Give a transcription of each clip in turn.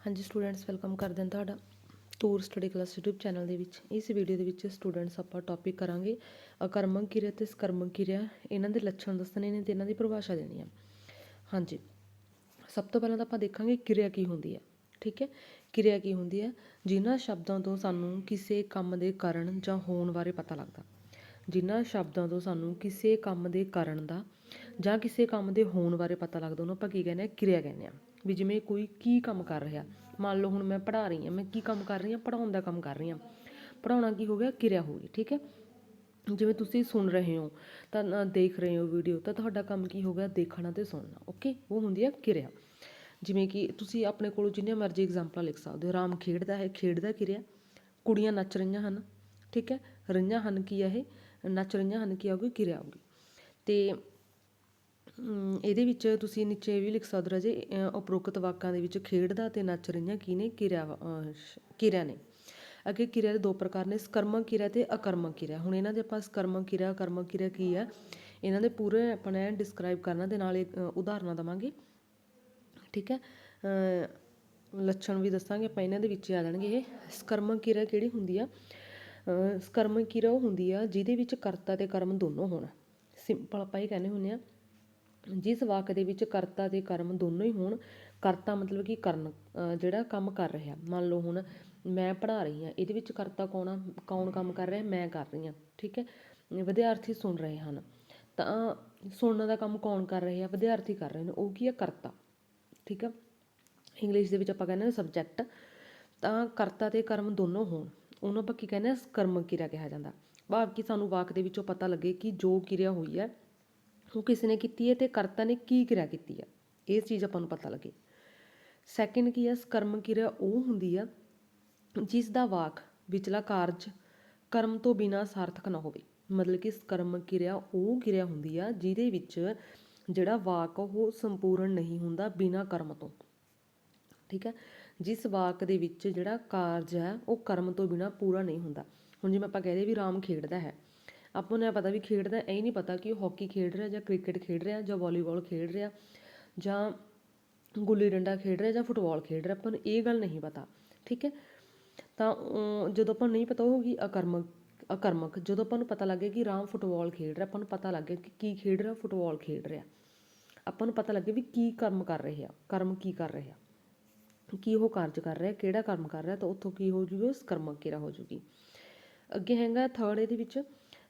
ਹਾਂਜੀ students welcome ਕਰਦੇ ਹਾਂ ਤੁਹਾਡਾ tour study class YouTube channel ਦੇ ਵਿੱਚ। ਇਸ ਵੀਡੀਓ ਦੇ ਵਿੱਚ ਸਟੂਡੈਂਟਸ ਆਪਾਂ ਟੌਪਿਕ ਕਰਾਂਗੇ ਅਕਰਮਕ ਕਿਰਿਆ ਤੇ ਸਕਰਮਕ ਕਿਰਿਆ। ਇਹਨਾਂ ਦੇ ਲੱਛਣ ਦੱਸਣੇ ਨੇ ਤੇ ਇਹਨਾਂ ਦੀ ਪਰਿਭਾਸ਼ਾ ਦੇਣੀ ਆ। ਹਾਂਜੀ, ਸਭ ਤੋਂ ਪਹਿਲਾਂ ਤਾਂ ਆਪਾਂ ਦੇਖਾਂਗੇ ਕਿਰਿਆ ਕੀ ਹੁੰਦੀ ਹੈ ਠੀਕ ਹੈ? ਕਿਰਿਆ ਕੀ ਹੁੰਦੀ ਹੈ ਜਿਨ੍ਹਾਂ ਸ਼ਬਦਾਂ ਤੋਂ ਸਾਨੂੰ ਕਿਸੇ ਕੰਮ ਦੇ ਕਾਰਨ ਜਾਂ ਹੋਣ ਬਾਰੇ ਪਤਾ ਲੱਗਦਾ। ਜਿਨ੍ਹਾਂ ਸ਼ਬਦਾਂ ਤੋਂ ਸਾਨੂੰ ਕਿਸੇ ਕੰਮ ਦੇ ਕਾਰਨ ਦਾ ਜਾਂ ਕਿਸੇ ਕੰਮ ਦੇ ਹੋਣ ਬਾਰੇ ਪਤਾ ਲੱਗਦਾ, ਉਹਨੂੰ ਆਪਾਂ ਕੀ ਕਹਿੰਦੇ ਆ? ਕਿਰਿਆ ਕਹਿੰਦੇ ਆ। ਵੀ ਜਿਵੇਂ ਕੋਈ ਕੀ ਕੰਮ ਕਰ ਰਿਹਾ। ਮੰਨ ਲਓ ਹੁਣ ਮੈਂ ਪੜ੍ਹਾ ਰਹੀ ਹਾਂ, ਮੈਂ ਕੀ ਕੰਮ ਕਰ ਰਹੀ ਹਾਂ, ਪੜ੍ਹਾਉਣ ਦਾ ਕੰਮ ਕਰ ਰਹੀ ਹਾਂ। ਪੜ੍ਹਾਉਣਾ ਕੀ ਹੋ ਗਿਆ? ਕਿਰਿਆ ਹੋ ਗਈ, ਠੀਕ ਹੈ? ਜਿਵੇਂ ਤੁਸੀਂ ਸੁਣ ਰਹੇ ਹੋ, ਤਾਂ ਦੇਖ ਰਹੇ ਹੋ ਵੀਡੀਓ ਤਾਂ ਤੁਹਾਡਾ ਕੰਮ ਕੀ ਹੋ ਗਿਆ? ਦੇਖਣਾ ਤੇ ਸੁਣਨਾ ਓਕੇ ਉਹ ਹੁੰਦੀ ਹੈ ਕਿਰਿਆ। ਜਿਵੇਂ ਕਿ ਤੁਸੀਂ ਆਪਣੇ ਕੋਲੋਂ ਜਿੰਨੇ ਮਰਜ਼ੀ ਐਗਜ਼ਾਮਪਲਾਂ ਲਿਖ ਸਕਦੇ ਹੋ। ਰਾਮ ਖੇਡਦਾ ਹੈ, ਖੇਡਦਾ ਕਿਰਿਆ। ਕੁੜੀਆਂ ਨੱਚ ਰਹੀਆਂ ਹਨ, ਠੀਕ ਹੈ? ਰਹੀਆਂ ਹਨ ਕੀ ਹੈ ਇਹ? ਨੱਚ ਰਹੀਆਂ ਹਨ ਕੀ ਆਊਗੀ ਕਿਰਿਆ ਆਊਗੀ ਤੇ ਇਹਦੇ ਵਿੱਚ ਤੁਸੀਂ ਨੀਚੇ ਇਹ ਵੀ ਲਿਖ ਸਕਦੇ ਹੋ ਰਾਜੇ ਉਪਰੋਕਤ ਵਾਕਾਂ ਦੇ ਵਿੱਚ ਖੇਡਦਾ ਅਤੇ ਨੱਚ ਰਹੀਆਂ ਕੀ ਨੇ ਕਿਰਿਆ ਅ, ਕਿਰਿਆ ਨੇ। ਅੱਗੇ ਕਿਰਿਆ ਦੇ ਦੋ ਪ੍ਰਕਾਰ ਨੇ ਸਕਰਮਕ ਕਿਰਿਆ ਤੇ ਅਕਰਮਕ ਕਿਰਿਆ। ਹੁਣ ਇਹਨਾਂ ਦੇ ਆਪਾਂ ਸਕਰਮਕ ਕਿਰਿਆ ਅਕਰਮਕ ਕਿਰਿਆ ਕੀ ਹੈ ਇਹਨਾਂ ਦੇ ਪੂਰੇ ਆਪਾਂ ਨੇ ਡਿਸਕ੍ਰਾਈਬ ਕਰਨਾ ਦੇ ਨਾਲ ਇੱਕ, ਉਦਾਹਰਨਾਂ ਦਵਾਂਗੇ। ਠੀਕ ਹੈ? ਲੱਛਣ ਵੀ ਦੱਸਾਂਗੇ ਆਪਾਂ ਇਹਨਾਂ ਦੇ ਵਿੱਚ ਆ ਜਾਣਗੇ ਇਹ। ਸਕਰਮਕ ਕਿਰਿਆ ਕਿਹੜੀ ਹੁੰਦੀ ਆ? ਅ, ਸਕਰਮਕ ਕਿਰਿਆ ਉਹ ਹੁੰਦੀ ਆ ਜਿਹਦੇ ਵਿੱਚ ਕਰਤਾ ਤੇ ਕਰਮ ਦੋਨੋਂ ਹੋਣ। ਸਿੰਪਲ ਆਪਾਂ ਇਹ ਕਹਿੰਦੇ ਹੁੰਦੇ ਆ ਜਿਸ ਵਾਕ ਦੇ ਵਿੱਚ ਕਰਤਾ ਤੇ ਕਰਮ ਦੋਨੋਂ ਹੀ ਹੋਣ, ਕਰਤਾ ਮਤਲਬ ਕਿ ਕਰਨ ਜਿਹੜਾ ਕੰਮ ਕਰ ਰਿਹਾ। ਮੰਨ ਲਓ ਹੁਣ ਮੈਂ ਪੜ੍ਹਾ ਰਹੀ ਹਾਂ, ਇਹਦੇ ਵਿੱਚ ਕਰਤਾ ਕੌਣ ਆ? ਕੌਣ ਕੰਮ ਕਰ ਰਿਹਾ? ਮੈਂ ਕਰ ਰਹੀ ਹਾਂ, ਠੀਕ ਹੈ? ਵਿਦਿਆਰਥੀ ਸੁਣ ਰਹੇ ਹਨ। ਤਾਂ ਸੁਣਨ ਦਾ ਕੰਮ ਕੌਣ ਕਰ ਰਿਹਾ ਵਿਦਿਆਰਥੀ ਕਰ ਰਹੇ ਨੇ, ਉਹ ਕੀ ਹੈ ਕਰਤਾ, ਠੀਕ ਹੈ? ਇੰਗਲਿਸ਼ ਦੇ ਵਿੱਚ ਆਪਾਂ ਕਹਿੰਦੇ ਹਾਂ ਸਬਜੈਕਟ ਤਾਂ ਕਰਤਾ ਤੇ ਕਰਮ ਦੋਨੋਂ ਹੋਣ। ਉਹਨੂੰ ਆਪਾਂ ਕੀ ਕਹਿੰਦੇ ਹਾਂ ਕਰਮਕ ਕਿਰਿਆ ਕਿਹਾ ਜਾਂਦਾ। ਭਾਵ ਕਿ ਸਾਨੂੰ ਵਾਕ ਦੇ ਵਿੱਚੋਂ ਪਤਾ ਲੱਗੇ ਕਿ ਜੋ ਕਿਰਿਆ ਹੋਈ ਹੈ ਉਹ ਕਿਸ ਨੇ ਕੀਤੀ ਹੈ ਤੇ ਕਰਤਾ ਨੇ ਕੀ ਕਿਰਿਆ ਕੀਤੀ ਹੈ? ਇਹ ਚੀਜ਼ ਆਪਾਂ ਨੂੰ ਪਤਾ ਲੱਗੇ। ਸੈਕਿੰਡ ਕੀ ਹੈ? ਸਕਰਮ ਕਿਰਿਆ ਉਹ ਹੁੰਦੀ ਆ ਜਿਸ ਦਾ ਵਾਕ ਵਿਚਲਾ ਕਾਰਜ ਕਰਮ ਤੋਂ ਬਿਨਾ ਸਾਰਥਕ ਨਾ ਹੋਵੇ। ਮਤਲਬ ਕਿ ਸਕਰਮ ਕਿਰਿਆ ਉਹ ਕਿਰਿਆ ਹੁੰਦੀ ਆ ਜਿਹਦੇ ਵਿੱਚ ਜਿਹੜਾ ਵਾਕ ਆ ਉਹ ਸੰਪੂਰਨ ਨਹੀਂ ਹੁੰਦਾ ਬਿਨਾ ਕਰਮ ਤੋਂ। ਠੀਕ ਹੈ? ਜਿਸ ਵਾਕ ਦੇ ਵਿੱਚ ਜਿਹੜਾ ਕਾਰਜ ਹੈ ਉਹ ਕਰਮ ਤੋਂ ਬਿਨਾ ਪੂਰਾ ਨਹੀਂ ਹੁੰਦਾ। ਹੁਣ ਜਿਵੇਂ ਆਪਾਂ ਕਹਦੇ ਵੀ ਰਾਮ ਖੇਡਦਾ ਹੈ। ਆਪਾਂ ਨੂੰ ਇਹ ਪਤਾ ਵੀ ਖੇਡਦਾ ਇਹ ਨਹੀਂ ਪਤਾ ਕਿ ਉਹ ਹਾਕੀ ਖੇਡ ਰਿਹਾ ਜਾਂ ਕ੍ਰਿਕਟ ਖੇਡ ਰਿਹਾ ਜਾਂ ਵਾਲੀਬਾਲ ਖੇਡ ਰਿਹਾ ਜਾਂ ਗੁੱਲੀ ਡੰਡਾ ਖੇਡ ਰਿਹਾ ਜਾਂ ਫੁੱਟਬਾਲ ਖੇਡ ਰਿਹਾ, ਆਪਾਂ ਨੂੰ ਇਹ ਗੱਲ ਨਹੀਂ ਪਤਾ, ਠੀਕ ਹੈ? ਤਾਂ ਜਦੋਂ ਆਪਾਂ ਨੂੰ ਨਹੀਂ ਪਤਾ ਹੋਊਗੀ ਅਕਰਮਕ ਅਕਰਮਕ, ਜਦੋਂ ਆਪਾਂ ਨੂੰ ਪਤਾ ਲੱਗੇ ਕਿ ਰਾਮ ਫੁੱਟਬਾਲ ਖੇਡ ਰਿਹਾ, ਆਪਾਂ ਨੂੰ ਪਤਾ ਲੱਗੇ ਕਿ ਕੀ ਖੇਡ ਰਿਹਾ, ਫੁੱਟਬਾਲ ਖੇਡ ਰਿਹਾ। ਆਪਾਂ ਨੂੰ ਪਤਾ ਲੱਗੇ ਵੀ ਕੀ ਕਰਮ ਕਰ ਰਹੇ ਆ, ਕਰਮ ਕੀ ਕਰ ਰਹੇ ਆ, ਕੀ ਉਹ ਕਾਰਜ ਕਰ ਰਿਹਾ, ਕਿਹੜਾ ਕਰਮ ਕਰ ਰਿਹਾ, ਤਾਂ ਉੱਥੋਂ ਕੀ ਹੋ ਜੂਗੀ ਸਕਰਮਕ ਕਿਹੜਾ ਹੋ ਜੂਗੀ। ਅੱਗੇ ਹੈਗਾ ਥਰਡ ਇਹਦੇ ਵਿੱਚ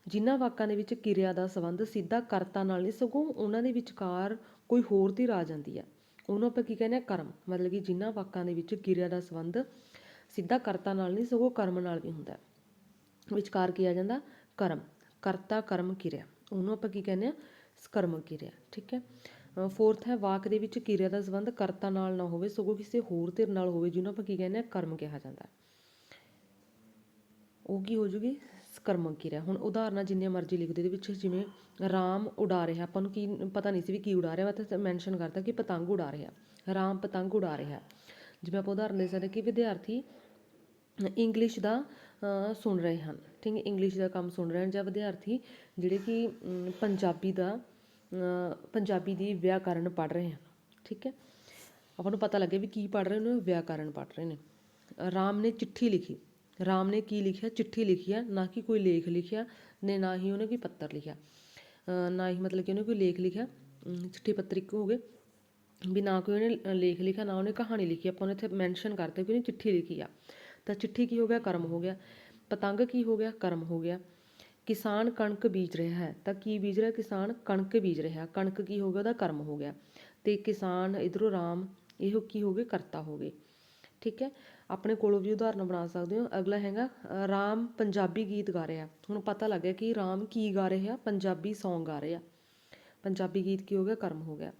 ਜਿਨ੍ਹਾਂ ਵਾਕਾਂ ਦੇ ਵਿੱਚ ਕਿਰਿਆ ਦਾ ਸੰਬੰਧ ਸਿੱਧਾ ਕਰਤਾ ਨਾਲ ਨਹੀਂ, ਸਗੋਂ ਉਹਨਾਂ ਦੇ ਵਿਚਕਾਰ ਕੋਈ ਹੋਰ ਧਿਰ ਆ ਜਾਂਦੀ ਹੈ ਉਹਨੂੰ ਆਪਾਂ ਕੀ ਕਹਿੰਦੇ ਆ? ਕਰਮ। ਮਤਲਬ ਕਿ ਜਿਨ੍ਹਾਂ ਵਾਕਾਂ ਦੇ ਵਿੱਚ ਕਿਰਿਆ ਦਾ ਸੰਬੰਧ ਸਿੱਧਾ ਕਰਤਾ ਨਾਲ ਨਹੀਂ, ਸਗੋਂ ਕਰਮ ਨਾਲ ਵੀ ਹੁੰਦਾ। ਵਿਚਕਾਰ ਕੀ ਆ ਜਾਂਦਾ? ਕਰਮ। ਕਰਤਾ, ਕਰਮ, ਕਿਰਿਆ। ਉਹਨੂੰ ਆਪਾਂ ਕੀ ਕਹਿੰਦੇ ਆ? ਸਕਰਮਕ ਕਿਰਿਆ। ਠੀਕ ਹੈ? ਫੋਰਥ ਹੈ, ਵਾਕ ਦੇ ਵਿੱਚ ਕਿਰਿਆ ਦਾ ਸੰਬੰਧ ਕਰਤਾ ਨਾਲ ਨਾ ਹੋਵੇ, ਸਗੋਂ ਕਿਸੇ ਹੋਰ ਧਿਰ ਨਾਲ ਹੋਵੇ, ਜਿਹਨੂੰ ਆਪਾਂ ਕੀ ਕਹਿੰਦੇ ਆ? ਕਰਮ ਕਿਹਾ ਜਾਂਦਾ। ਉਹ ਕੀ ਹੋ ਜੂਗੀ? ਸਕਰਮਕ ਕਿਰਿਆ ਹੁਣ ਉਦਾਹਰਨਾਂ ਜਿੰਨੀਆਂ ਮਰਜ਼ੀ ਲਿਖ ਦੇ, ਇਹਦੇ ਵਿੱਚ ਜਿਵੇਂ ਰਾਮ ਉਡਾ ਰਿਹਾ, ਆਪਾਂ ਨੂੰ ਕੀ ਪਤਾ ਨਹੀਂ ਸੀ ਵੀ ਕੀ ਉਡਾ ਰਿਹਾ ਵਾ ਤਾਂ ਮੈਂਸ਼ਨ ਕਰਤਾ ਕਿ ਪਤੰਗ ਉਡਾ ਰਿਹਾ, ਰਾਮ ਪਤੰਗ ਉਡਾ ਰਿਹਾ। ਜਿਵੇਂ ਆਪਾਂ ਉਦਾਹਰਨ ਦੇ ਸਕਦੇ ਕਿ ਵਿਦਿਆਰਥੀ ਇੰਗਲਿਸ਼ ਦਾ ਸੁਣ ਰਹੇ ਹਨ, ਠੀਕ ਹੈ, ਇੰਗਲਿਸ਼ ਦਾ ਕੰਮ ਸੁਣ ਰਹੇ ਹਨ ਜਾਂ ਵਿਦਿਆਰਥੀ ਜਿਹੜੇ ਕਿ ਪੰਜਾਬੀ ਦਾ ਪੰਜਾਬੀ ਦੀ ਵਿਆਕਰਨ ਪੜ੍ਹ ਰਹੇ ਹਨ, ਠੀਕ ਹੈ। ਆਪਾਂ ਨੂੰ ਪਤਾ ਲੱਗੇ ਵੀ ਕੀ ਪੜ੍ਹ ਰਹੇ ਨੇ, ਵਿਆਕਰਨ ਪੜ੍ਹ ਰਹੇ ਨੇ। ਰਾਮ ਨੇ ਚਿੱਠੀ ਲਿਖੀ। ਰਾਮ ਨੇ ਕੀ ਲਿਖਿਆ? ਚਿੱਠੀ ਲਿਖੀ ਆ, ਨਾ ਕਿ ਕੋਈ ਲੇਖ ਲਿਖਿਆ, ਨੇ ਨਾ ਹੀ ਉਹਨੇ ਕੋਈ ਪੱਤਰ ਲਿਖਿਆ। ਨਾ ਹੀ ਮਤਲਬ ਕਿ ਉਹਨੇ ਕੋਈ ਲੇਖ ਲਿਖਿਆ। ਚਿੱਠੀ ਪੱਤਰ ਇੱਕ ਹੋ ਗਏ। ਵੀ ਨਾ ਕੋਈ ਉਹਨੇ ਲੇਖ ਲਿਖਿਆ, ਨਾ ਉਹਨੇ ਕਹਾਣੀ ਲਿਖੀ। ਆਪਾਂ ਉਹਨੇ ਇੱਥੇ ਮੈਂਸ਼ਨ ਕਰਤਾ ਕਿ ਉਹਨੇ ਚਿੱਠੀ ਲਿਖੀ ਆ। ਤਾਂ ਚਿੱਠੀ ਕੀ ਹੋ ਗਿਆ? ਕਰਮ ਹੋ ਗਿਆ। ਪਤੰਗ ਕੀ ਹੋ ਗਿਆ? ਕਰਮ ਹੋ ਗਿਆ। ਕਿਸਾਨ ਕਣਕ ਬੀਜ ਰਿਹਾ ਹੈ। ਤਾਂ ਕੀ ਬੀਜ ਰਿਹਾ? ਕਿਸਾਨ ਕਣਕ ਬੀਜ ਰਿਹਾ। ਕਣਕ ਕੀ ਹੋ ਗਿਆ? ਉਹਦਾ ਕਰਮ ਹੋ ਗਿਆ। ਤੇ ਕਿਸਾਨ, ਇਧਰੋਂ ਰਾਮ, ਇਹੋ ਕੀ ਹੋ ਗਏ? ਕਰਤਾ ਹੋ ਗਏ। ਠੀਕ ਹੈ? ਆਪਣੇ ਕੋਲੋਂ ਵੀ ਉਦਾਹਰਨ ਬਣਾ ਸਕਦੇ ਹੋ। ਅਗਲਾ ਹੈਗਾ ਰਾਮ ਪੰਜਾਬੀ ਗੀਤ ਗਾ ਰਿਹਾ। ਹੁਣ ਪਤਾ ਲੱਗ ਗਿਆ ਕਿ ਰਾਮ ਕੀ ਗਾ ਰਿਹਾ ਪੰਜਾਬੀ ਸੌਂਗ ਗਾ ਰਿਹਾ ਪੰਜਾਬੀ ਗੀਤ ਕੀ ਹੋ ਗਿਆ? ਕਰਮ ਹੋ ਗਿਆ।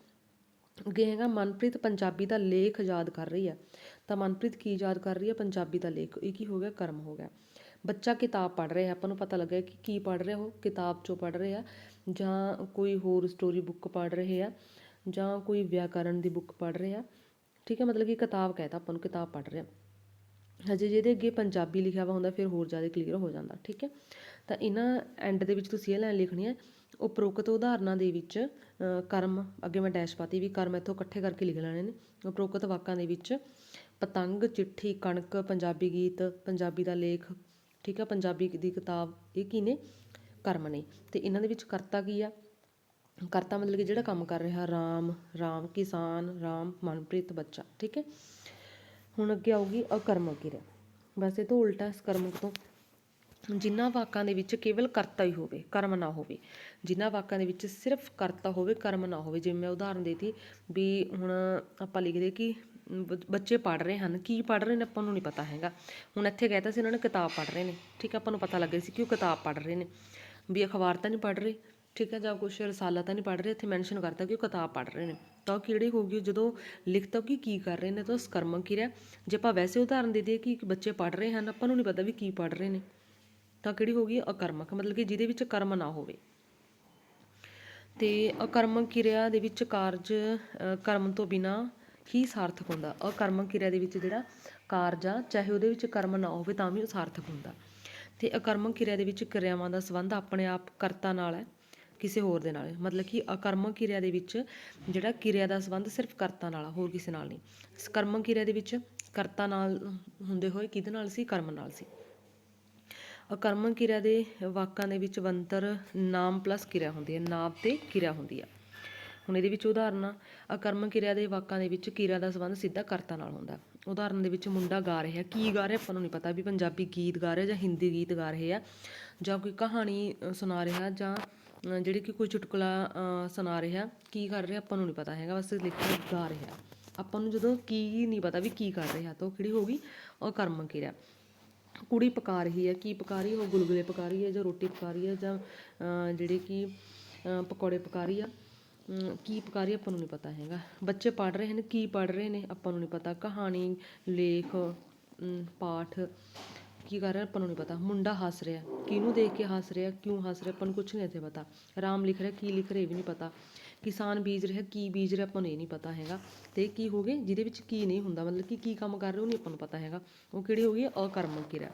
ਅੱਗੇ ਹੈਗਾ, ਮਨਪ੍ਰੀਤ ਪੰਜਾਬੀ ਦਾ ਲੇਖ ਯਾਦ ਕਰ ਰਹੀ ਹੈ। ਤਾਂ ਮਨਪ੍ਰੀਤ ਕੀ ਯਾਦ ਕਰ ਰਹੀ ਹੈ? ਪੰਜਾਬੀ ਦਾ ਲੇਖ। ਇਹ ਕੀ ਹੋ ਗਿਆ? ਕਰਮ ਹੋ ਗਿਆ। ਬੱਚਾ ਕਿਤਾਬ ਪੜ੍ਹ ਰਿਹਾ ਆਪਾਂ ਨੂੰ ਪਤਾ ਲੱਗਿਆ ਕਿ ਕੀ ਪੜ੍ਹ ਰਿਹਾ ਉਹ? ਕਿਤਾਬ ਚੋਂ ਪੜ੍ਹ ਰਿਹਾ ਜਾਂ ਕੋਈ ਹੋਰ ਸਟੋਰੀ ਬੁੱਕ ਪੜ੍ਹ ਰਹੇ ਆ। ਜਾਂ ਕੋਈ ਵਿਆਕਰਨ ਦੀ ਬੁੱਕ ਪੜ੍ਹ ਰਿਹਾ ਠੀਕ ਹੈ, ਮਤਲਬ ਕਿ ਕਿਤਾਬ ਕਹਿਤਾ ਆਪਾਂ ਨੂੰ, ਕਿਤਾਬ ਪੜ੍ਹ ਰਿਹਾ ਹਜੇ ਜਿਹਦੇ ਅੱਗੇ ਪੰਜਾਬੀ ਲਿਖਿਆ ਵਾ ਹੁੰਦਾ, ਫਿਰ ਹੋਰ ਜ਼ਿਆਦਾ ਕਲੀਅਰ ਹੋ ਜਾਂਦਾ, ਠੀਕ ਹੈ। ਤਾਂ ਇਹਨਾਂ ਐਂਡ ਦੇ ਵਿੱਚ ਤੁਸੀਂ ਇਹ ਲਾਈਨ ਲਿਖਣੀ ਹੈ, ਉਪਰੋਕਤ ਉਦਾਹਰਨਾਂ ਦੇ ਵਿੱਚ ਕਰਮ, ਅੱਗੇ ਮੈਂ ਡੈਸ਼ ਪਾਤੀ ਵੀ ਕਰਮ ਇੱਥੋਂ ਇਕੱਠੇ ਕਰਕੇ ਲਿਖ ਲੈਣੇ ਨੇ। ਉਪਰੋਕਤ ਵਾਕਾਂ ਦੇ ਵਿੱਚ, ਪਤੰਗ, ਚਿੱਠੀ, ਕਣਕ, ਪੰਜਾਬੀ ਗੀਤ, ਪੰਜਾਬੀ ਦਾ ਲੇਖ, ਠੀਕ ਆ ਪੰਜਾਬੀ ਦੀ ਕਿਤਾਬ, ਇਹ ਕੀ ਨੇ? ਕਰਮ ਨੇ। ਤੇ ਇਹਨਾਂ ਦੇ ਵਿੱਚ ਕਰਤਾ ਕੀ ਆ? ਕਰਤਾ ਮਤਲਬ ਕਿ ਜਿਹੜਾ ਕੰਮ ਕਰ ਰਿਹਾ ਰਾਮ ਰਾਮ ਕਿਸਾਨ, ਰਾਮ ਮਨਪ੍ਰੀਤ ਬੱਚਾ, ਠੀਕ ਹੈ? ਹੁਣ ਅੱਗੇ ਆਊਗੀ ਅਕਰਮਕ ਕਿਰਿਆ। ਵੈਸੇ ਤਾਂ ਉਲਟਾ ਇਸ ਕਰਮਕ ਤੋਂ ਜਿਨ੍ਹਾਂ ਵਾਕਾਂ ਦੇ ਵਿੱਚ ਕੇਵਲ ਕਰਤਾ ਹੀ ਹੋਵੇ, ਕਰਮ ਨਾ ਹੋਵੇ ਜਿਨ੍ਹਾਂ ਵਾਕਾਂ ਦੇ ਵਿੱਚ ਸਿਰਫ ਕਰਤਾ ਹੋਵੇ, ਕਰਮ ਨਾ ਹੋਵੇ, ਜਿਵੇਂ ਮੈਂ ਉਦਾਹਰਨ ਦੇਤੀ ਵੀ ਹੁਣ ਆਪਾਂ ਲਿਖਦੇ ਕਿ ਬੱਚੇ ਪੜ੍ਹ ਰਹੇ ਹਨ, ਕੀ ਪੜ੍ਹ ਰਹੇ ਨੇ ਆਪਾਂ ਨੂੰ ਨਹੀਂ ਪਤਾ ਹੈਗਾ। ਹੁਣ ਇੱਥੇ ਕਹਿਤਾ ਸੀ ਉਹਨਾਂ ਨੇ ਕਿਤਾਬ ਪੜ੍ਹ ਰਹੇ ਨੇ, ਠੀਕ ਹੈ? ਆਪਾਂ ਨੂੰ ਪਤਾ ਲੱਗ ਰਿਹਾ ਸੀ ਕਿ ਉਹ ਕਿਤਾਬ ਪੜ੍ਹ ਰਹੇ ਨੇ। ਵੀ ਅਖਬਾਰ ਤਾਂ ਨਹੀਂ ਪੜ੍ਹ ਰਹੇ। ਠੀਕ ਹੈ, ਜਾਂ ਕੁਛ ਰਸਾਲਾ ਤਾਂ ਨਹੀਂ ਪੜ੍ਹ ਰਹੇ? ਇੱਥੇ ਮੈਂਸ਼ਨ ਕਰਤਾ ਕਿ ਉਹ ਕਿਤਾਬ ਪੜ੍ਹ ਰਹੇ ਨੇ। ਤਾਂ ਉਹ ਕਿਹੜੀ ਹੋਊਗੀ? ਜਦੋਂ ਲਿਖਤਾ ਕਿ, ਕੀ ਕਰ ਰਹੇ ਨੇ? ਤਾਂ ਸਕਰਮਕ ਕਿਰਿਆ ਜੇ ਆਪਾਂ ਵੈਸੇ ਉਦਾਹਰਨ ਦੇ ਦਈਏ ਕਿ ਬੱਚੇ ਪੜ੍ਹ ਰਹੇ ਹਨ, ਆਪਾਂ ਨੂੰ ਨਹੀਂ ਪਤਾ ਵੀ ਕੀ ਪੜ੍ਹ ਰਹੇ ਨੇ। ਤਾਂ ਕਿਹੜੀ ਹੋ ਗਈ ਅਕਰਮਕ। ਮਤਲਬ ਕਿ ਜਿਹਦੇ ਵਿੱਚ ਕਰਮ ਨਾ ਹੋਵੇ। ਤੇ ਅਕਰਮਕ ਕਿਰਿਆ ਦੇ ਵਿੱਚ ਕਾਰਜ ਕਰਮ ਤੋਂ ਬਿਨਾ ਹੀ ਸਾਰਥਕ ਹੁੰਦਾ। ਅਕਰਮਕ ਕਿਰਿਆ ਦੇ ਵਿੱਚ ਜਿਹੜਾ ਕਾਰਜ ਆ, ਚਾਹੇ ਉਹਦੇ ਵਿੱਚ ਕਰਮ ਨਾ ਹੋਵੇ, ਤਾਂ ਵੀ ਉਹ ਸਾਰਥਕ ਹੁੰਦਾ। ਤੇ ਅਕਰਮਕ ਕਿਰਿਆ ਦੇ ਵਿੱਚ ਕਿਰਿਆਵਾਂ ਦਾ ਸੰਬੰਧ ਆਪਣੇ ਆਪ ਕਰਤਾ ਨਾਲ ਹੈ। ਕਿਸੇ ਹੋਰ ਦੇ ਨਾਲ। ਮਤਲਬ ਕਿ ਅਕਰਮਕ ਕਿਰਿਆ ਦੇ ਵਿੱਚ ਜਿਹੜਾ ਕਿਰਿਆ ਦਾ ਸੰਬੰਧ ਸਿਰਫ ਕਰਤਾ ਨਾਲ ਆ ਹੋਰ ਕਿਸੇ ਨਾਲ ਨਹੀਂ। ਸਕਰਮਕ ਕਿਰਿਆ ਦੇ ਵਿੱਚ ਕਰਤਾ ਨਾਲ ਹੁੰਦੇ ਹੋਏ ਕਿਹਦੇ ਨਾਲ ਸੀ? ਕਰਮ ਨਾਲ ਸੀ। ਅਕਰਮਕ ਕਿਰਿਆ ਦੇ ਵਾਕਾਂ ਦੇ ਵਿੱਚ ਬੰਤਰ ਨਾਮ ਪਲੱਸ ਕਿਰਿਆ ਹੁੰਦੀ ਹੈ। ਨਾਮ ਤੇ ਕਿਰਿਆ ਹੁੰਦੀ ਆ। ਹੁਣ ਇਹਦੇ ਵਿੱਚ ਉਦਾਹਰਨ ਆ, ਅਕਰਮਕ ਕਿਰਿਆ ਦੇ ਵਾਕਾਂ ਦੇ ਵਿੱਚ ਕਿਰਿਆ ਦਾ ਸੰਬੰਧ ਸਿੱਧਾ ਕਰਤਾ ਨਾਲ ਹੁੰਦਾ। ਉਦਾਹਰਨ ਦੇ ਵਿੱਚ ਮੁੰਡਾ ਗਾ ਰਿਹਾ ਕੀ ਗਾ ਰਿਹਾ ਆਪਾਂ ਨੂੰ ਨਹੀਂ ਪਤਾ ਵੀ ਪੰਜਾਬੀ ਗੀਤ ਗਾ ਰਿਹਾ ਜਾਂ ਹਿੰਦੀ ਗੀਤ ਗਾ ਰਹੇ ਆ ਜਾਂ ਕੋਈ ਕਹਾਣੀ ਸੁਣਾ ਰਿਹਾ ਜਾਂ ਜਿਹੜੀ ਕਿ ਕੋਈ ਚੁਟਕਲਾ ਸੁਣਾ ਰਿਹਾ, ਕੀ ਕਰ ਰਿਹਾ, ਆਪਾਂ ਨੂੰ ਨਹੀਂ ਪਤਾ ਹੈਗਾ, ਬਸ ਲਿਖਿਆ ਗਾ ਰਿਹਾ। ਆਪਾਂ ਨੂੰ ਜਦੋਂ ਕੀ ਨਹੀਂ ਪਤਾ ਵੀ ਕੀ ਕਰ ਰਿਹਾ, ਤਾਂ ਉਹ ਕਿਹੜੀ ਹੋ ਗਈ? ਉਹ ਅਕਰਮਕ ਕਿਰਿਆ ਕੁੜੀ ਪਕਾ ਰਹੀ ਹੈ, ਕੀ ਪਕਾ ਰਹੀ ਹੈ? ਉਹ ਗੁਲਗੁਲੇ ਪਕਾ ਰਹੀ ਹੈ ਜਾਂ ਰੋਟੀ ਪਕਾ ਰਹੀ ਹੈ ਜਾਂ ਜਿਹੜੇ ਕਿ ਪਕੌੜੇ ਪਕਾ ਰਹੀ ਆ? ਕੀ ਪਕਾ ਰਹੀ ਆਪਾਂ ਨੂੰ ਨਹੀਂ ਪਤਾ ਹੈਗਾ। ਬੱਚੇ ਪੜ੍ਹ ਰਹੇ ਨੇ, ਕੀ ਪੜ੍ਹ ਰਹੇ ਨੇ, ਆਪਾਂ ਨੂੰ ਨਹੀਂ ਪਤਾ। ਕਹਾਣੀ, ਲੇਖ ਪਾਠ ਕੀ ਕਰ ਰਿਹਾ ਆਪਾਂ ਨੂੰ ਨਹੀਂ ਪਤਾ। ਮੁੰਡਾ ਹੱਸ ਰਿਹਾ। ਕਿਹਨੂੰ ਦੇਖ ਕੇ ਹੱਸ ਰਿਹਾ ਕਿਉਂ ਹੱਸ ਰਿਹਾ ਆਪਾਂ ਨੂੰ ਕੁਝ ਨਹੀਂ ਇੱਥੇ ਪਤਾ। ਰਾਮ ਲਿਖ ਰਿਹਾ ਕੀ ਲਿਖ ਰਿਹਾ ਇਹ ਵੀ ਨਹੀਂ ਪਤਾ। ਕਿਸਾਨ ਬੀਜ ਰਿਹਾ ਕੀ ਬੀਜ ਰਿਹਾ ਆਪਾਂ ਨੂੰ ਇਹ ਨਹੀਂ ਪਤਾ ਹੈਗਾ। ਤੇ ਕੀ ਹੋ ਗਏ ਜਿਹਦੇ ਵਿੱਚ ਕੀ ਨਹੀਂ ਹੁੰਦਾ ਮਤਲਬ ਕਿ ਕੀ ਕੰਮ ਕਰ ਰਹੇ ਉਹ ਨਹੀਂ ਆਪਾਂ ਨੂੰ ਪਤਾ ਹੈਗਾ। ਉਹ ਕਿਹੜੀ ਹੋ ਗਈ ਅਕਰਮਕ ਕਿਰਿਆ।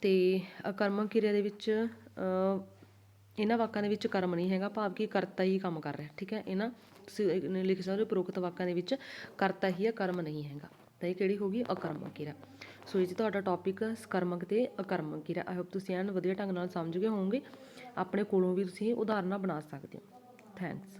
ਤੇ ਅਕਰਮਕ ਕਿਰਿਆ ਦੇ ਵਿੱਚ ਅ, ਇਹਨਾਂ ਵਾਕਾਂ ਦੇ ਵਿੱਚ ਕਰਮ ਨਹੀਂ ਹੈਗਾ ਭਾਵ ਕਿ ਕਰਤਾ ਹੀ ਕੰਮ ਕਰ ਰਿਹਾ ਠੀਕ ਹੈ? ਇਹਨਾਂ ਤੁਸੀਂ ਲਿਖ ਸਕਦੇ ਹੋ ਉਪਰੋਕਤ ਵਾਕਾਂ ਦੇ ਵਿੱਚ ਕਰਤਾ ਹੀ ਹੈ ਕਰਮ ਨਹੀਂ ਹੈਗਾ। ਤਾਂ ਇਹ ਕਿਹੜੀ ਹੋ ਗਈ ਅਕਰਮਕ ਕਿਰਿਆ। ਸੋ ਇਹ ਜੀ ਤੁਹਾਡਾ ਟੌਪਿਕ ਸਕਰਮਕ ਤੇ ਅਕਰਮਕ ਕਿਰਿਆ ਆਈ ਹੋਪ ਤੁਸੀਂ ਐਨ ਵਧੀਆ ਢੰਗ ਨਾਲ ਸਮਝ ਗਏ ਹੋਵੋਗੇ। ਆਪਣੇ ਕੋਲੋਂ ਵੀ ਤੁਸੀਂ ਉਦਾਹਰਨਾਂ ਬਣਾ ਸਕਦੇ ਹੋ। ਥੈਂਕਸ